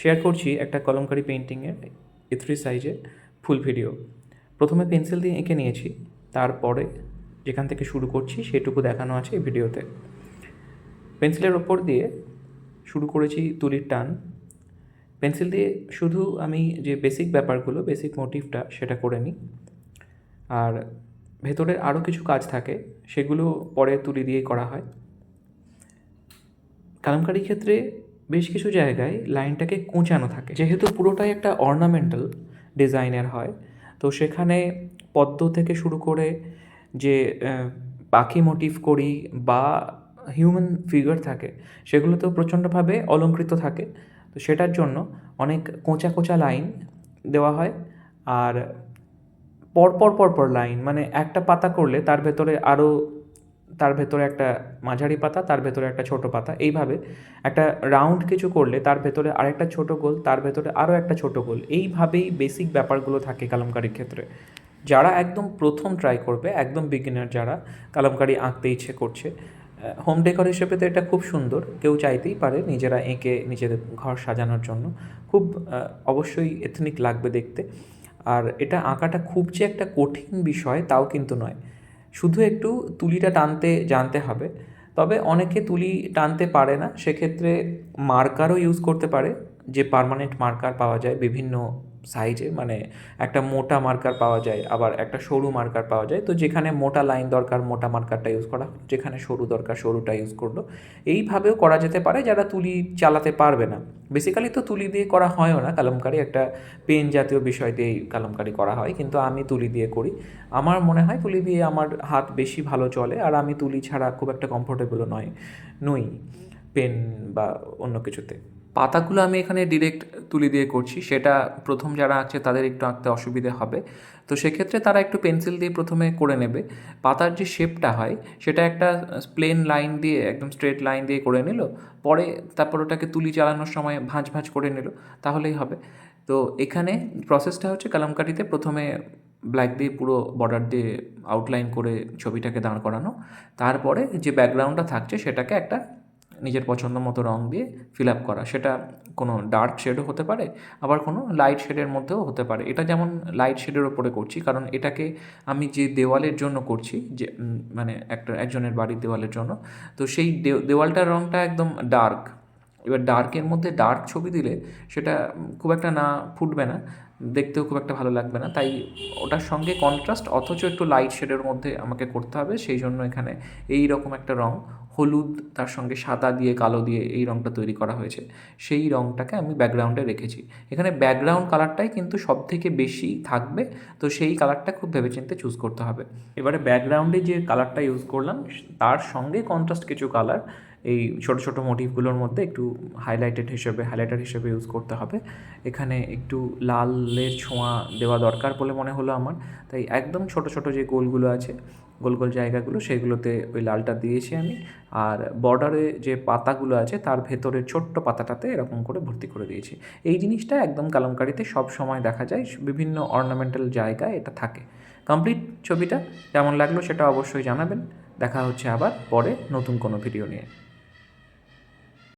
Share করছি একটা কলমকারি পেন্টিংয়ের এ থ্রি সাইজের ফুল ভিডিও প্রথমে পেন্সিল দিয়ে এঁকে নিয়েছি, তারপরে যেখান থেকে শুরু করছি সেটুকু দেখানো আছে এই ভিডিওতে পেন্সিলের ওপর দিয়ে শুরু করেছি তুলির টান। পেন্সিল দিয়ে শুধু আমি যে বেসিক ব্যাপারগুলো বেসিক মোটিভটা সেটা করে নিই। আর ভেতরে আরও কিছু কাজ থাকে, সেগুলো পরে তুলি দিয়ে করা হয়। কালামকারির ক্ষেত্রে বেশ কিছু জায়গায় লাইনটাকে কোঁচানো থাকে। যেহেতু পুরোটাই একটা অর্নামেন্টাল ডিজাইনের হয়, তো সেখানে পদ্ম থেকে শুরু করে যে পাখি মোটিভ করি বা হিউম্যান ফিগার থাকে, সেগুলোতেও প্রচণ্ডভাবে অলঙ্কৃত থাকে। তো সেটার জন্য অনেক কোঁচা কোঁচা লাইন দেওয়া হয় আর পরপর পরপর লাইন মানে একটা পাতা করলে তার ভেতরে আরও তার ভেতরে একটা মাঝারি পাতা, তার ভেতরে একটা ছোট পাতা। এইভাবে একটা রাউন্ড কিছু করলে তার ভেতরে আরেকটা ছোট গোল, তার ভেতরে আরও একটা ছোট গোল। এইভাবেই বেসিক ব্যাপারগুলো থাকে কালামকারির ক্ষেত্রে। যারা একদম প্রথম ট্রাই করবে, একদম বিগিনার যারা, কালামকারি আঁকতে ইচ্ছে করছে হোম ডেকর হিসেবে তো এটা খুব সুন্দর। কেউ চাইতেই পারে নিজেরা এঁকে নিজেদের ঘর সাজানোর জন্য। খুব অবশ্যই এথনিক লাগবে দেখতে। আর এটা আঁকাটা খুব যে একটা কঠিন বিষয়, তাও কিন্তু নয়। শুধু একটু তুলিটা টানতে, জানতে হবে। তবে অনেকে তুলি টানতে পারে না। সেক্ষেত্রে মার্কারও ইউজ করতে পারে। যে পার্মানেন্ট মার্কার পাওয়া যায় বিভিন্ন সাইজে মানে একটা মোটা মার্কার পাওয়া যায়, আবার একটা সরু মার্কার পাওয়া যায়। তো যেখানে মোটা লাইন দরকার, মোটা মার্কারটা ইউজ করা, যেখানে সরু দরকার, সরুটা ইউজ করল। এইভাবেও করা যেতে পারে, যারা তুলি চালাতে পারবে না। বেসিক্যালি তো তুলি দিয়ে করা হয়ও না, কালামকারি একটা পেন জাতীয় বিষয় দিয়েই কালামকারি করা হয়, কিন্তু আমি তুলি দিয়ে করি। আমার মনে হয় তুলি দিয়ে আমার হাত বেশি ভালো চলে, আর আমি তুলি ছাড়া খুব একটা কমফোর্টেবলও নয়, নই পেন বা অন্য কিছুতে। পাতাগুলো আমি এখানে ডিরেক্ট তুলি দিয়ে করছি। সেটা প্রথম যারা আঁকছে তাদের একটু আঁকতে অসুবিধে হবে। তো সেক্ষেত্রে তারা একটু পেন্সিল দিয়ে প্রথমে করে নেবে। পাতার যে শেপটা হয়, সেটা একটা প্লেন লাইন দিয়ে, একদম স্ট্রেট লাইন দিয়ে করে নিল। পরে তারপর ওটাকে তুলি চালানোর সময় ভাঁজ ভাঁজ করে নিল। তাহলেই হবে। তো এখানে প্রসেসটা হচ্ছে কালামকারিতে প্রথমে ব্ল্যাক দিয়ে পুরো বর্ডার দিয়ে আউটলাইন করে ছবিটাকে দাঁড় করানো। তারপরে যে ব্যাকগ্রাউন্ডটা থাকছে, সেটাকে একটা নিজের পছন্দ মতো রঙ দিয়ে ফিল আপ করা। সেটা কোনো ডার্ক শেডও হতে পারে, আবার কোনো লাইট শেডের মধ্যেও হতে পারে। এটা যেমন লাইট শেডের ওপরে করছি, কারণ এটাকে আমি যে দেওয়ালের জন্য করছি, যে মানে একটা, একজনের বাড়ির দেওয়ালের জন্য, তো সেই দেওয়ালটার রঙটা একদম ডার্ক এবার ডার্কের মধ্যে ডার্ক ছবি দিলে সেটা খুব একটা না ফুটবে না, দেখতেও খুব একটা ভালো লাগবে না। তাই ওটার সঙ্গে কন্ট্রাস্ট অথচ একটু লাইট শেডের মধ্যে আমাকে করতে হবে, সেই জন্য এখানে এই রকম একটা রং, হলুদ তার সঙ্গে সাদা দিয়ে কালো দিয়ে এই রংটা তৈরি করা হয়েছে। সেই রংটাকে আমি ব্যাকগ্রাউন্ডে রেখেছি। এখানে ব্যাকগ্রাউন্ড কালারটাই কিন্তু সব থেকে বেশি থাকবে, তো সেই কালারটা খুব ভেবেচিন্তে চুজ করতে হবে। এবারে ব্যাকগ্রাউন্ডে যে কালারটা ইউজ করলাম, তার সঙ্গে কন্ট্রাস্ট কিছু কালার এই ছোট ছোট মোটিভগুলোর মধ্যে একটু হাইলাইটেড হিসেবে হাইলাইটার হিসেবে ইউজ করতে হবে। এখানে একটু লালের ছোঁয়া দেওয়া দরকার বলে মনে হলো আমার। তাই একদম ছোট ছোট যে গোলগুলো আছে, গোল গোল জায়গাগুলো, সেগুলোতে ওই লালটা দিয়েছি আমি। আর বর্ডারে যে পাতাগুলো আছে, তার ভেতরের ছোট্ট পাতাটাতে এরকম করে ভর্তি করে দিয়েছি। এই জিনিসটা একদম কালামকারিতে সব সময় দেখা যায়, বিভিন্ন অর্নামেন্টাল জায়গায় এটা থাকে। কমপ্লিট ছবিটা কেমন লাগল সেটা অবশ্যই জানাবেন। দেখা হচ্ছে আবার পরে নতুন কোনো ভিডিও নিয়ে।